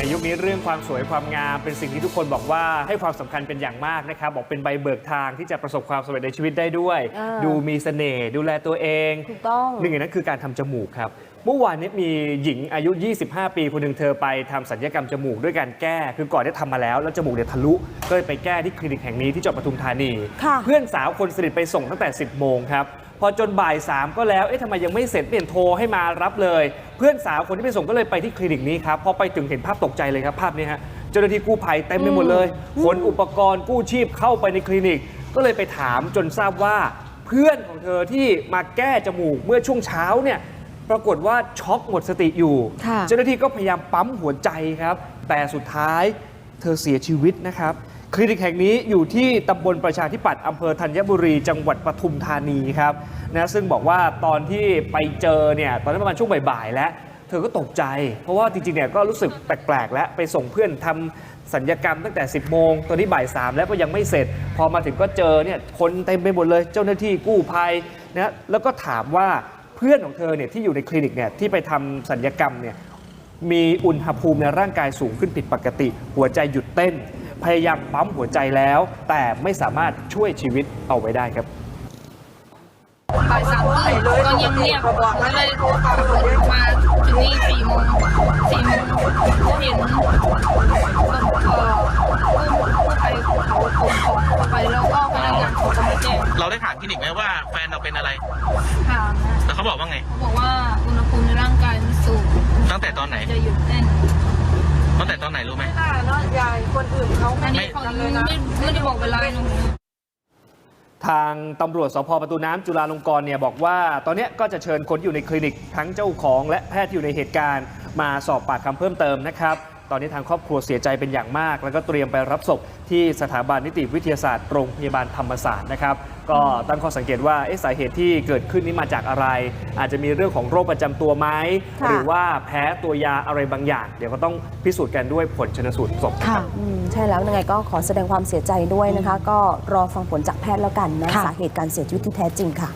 นี้เรื่องความสวยความงามเป็นสิ่งที่ทุกคนบอกว่าให้ความสำคัญเป็นอย่างมากนะครับบอกเป็นใบเบิกทางที่จะประสบความสำเร็จในชีวิตได้ด้วยอ่าดูมีเสน่ห์ดูแลตัวเองถูกต้องหนึ่งในนั้นคือการทำจมูกครับเมื่อวานนี้มีหญิงอายุ 25 ปีคนหนึ่งเธอไปทำสัญญกรรมจมูกด้วยการแก้ คือก่อนได้ทำมาแล้ว แล้วจมูกเนี่ยทะลุก็เลยไปแก้ที่คลินิกแห่งนี้ที่จังหวัดปทุมธานีค่ะเพื่อนสาวคนสนิทไปส่งตั้งแต่ 10 โมงครับ พอจนบ่าย3ก็แล้ว เอ๊ะทำไมยังไม่เสร็จเปลี่ยนโทรให้มารับเลย เพื่อนสาวคนที่ไปส่งก็เลยไปที่คลินิกนี้ครับ พอไปถึงเห็นภาพตกใจเลยครับภาพนี้ฮะ เจ้าหน้าที่กู้ภัยเต็มไปหมดเลยขนอุปกรณ์กู้ชีพเข้าไปในคลินิก ก็เลยไปถามจนทราบว่า เพื่อนของเธอที่มาแก้จมูกเมื่อช่วงเช้าเนี่ย ปรากฏว่าช็อกหมดสติอยู่ค่ะเจ้าหน้าที่ก็พยายามปั๊มหัวใจครับ แต่สุดท้ายเธอเสียชีวิตนะครับ คลินิกแห่งนี้อยู่ที่ตำบลประชาธิปัตย์อำเภอธัญบุรีจังหวัดปทุมธานีครับนะซึ่งบอกว่าตอนที่ไปเจอเนี่ยตอนนั้นประมาณช่วงบ่ายๆแล้ว เธอก็ตกใจ เพราะว่าจริงๆเนี่ยก็รู้สึกแปลกๆ แล้วไปส่งเพื่อนทำสัญญกรรมตั้งแต่ 10 โมง ตอนนี้บ่าย 3 แล้วก็ยังไม่เสร็จ พอมาถึงก็เจอเนี่ยคนเต็มไปหมดเลยเจ้าหน้าที่กู้ภัยนะแล้วก็ถามว่าเพื่อนของเธอเนี่ยที่อยู่ในคลินิกเนี่ยที่ไปทำสัญญกรรมเนี่ยมีอุณหภูมิในร่างกายสูงขึ้นผิดปกติ หัวใจหยุดเต้น พยายามปั๊มหัวใจแล้ว แต่ไม่สามารถช่วยชีวิตเอาไว้ได้ครับบ่ายสามครึ่งก็เงียบเงียบๆก็เลยขับรถมาถึงนี่สี่โมงสี่โมงก็เห็นเอ่อผู้ไปเขาขนของเข้าไปแล้วก็พนักงานเขาก็มาแจ้งเราได้ถามคลินิกไหมว่าแฟนเราเป็นอะไรถามนะแต่เขาบอกว่าไงเขาบอกว่าอุณหภูมิในร่างกายมันสูงตั้งแต่ตอนไหนจะหยุดเต้นตั้งแต่ตอนไหนรู้ไหม อันนี้เขาไม่ไม่ได้บอกเวลาหนูทางตำรวจสพประตูน้ำจุฬาลงกรณ์เนี่ยบอกว่า ตอนเนี้ยก็จะเชิญคนที่อยู่ในคลินิกทั้งเจ้าของและแพทย์ที่อยู่ในเหตุการณ์ มาสอบปากคำเพิ่มเติมนะครับ ตอนนี้ทางครอบครัวเสียใจเป็นอย่างมาก แล้วก็เตรียมไปรับศพที่สถาบันนิติวิทยาศาสตร์โรงพยาบาลธรรมศาสตร์นะครับ ก็ตั้งข้อสังเกตว่าเอ๊ะสาเหตุที่เกิดขึ้นนี้มาจากอะไร อาจจะมีเรื่องของโรคประจำตัวไหมค่ะหรือว่าแพ้ตัวยาอะไรบางอย่าง เดี๋ยวก็ต้องพิสูจน์กันด้วยผลชนสูตรศพนะคค่ะรับอืมใช่แล้วยังไงก็ขอแสดงความเสียใจด้วยนะคะ ก็รอฟังผลจากแพทย์แล้วกันนะค่ะสาเหตุการเสียชีวิตที่แท้จริงค่ะ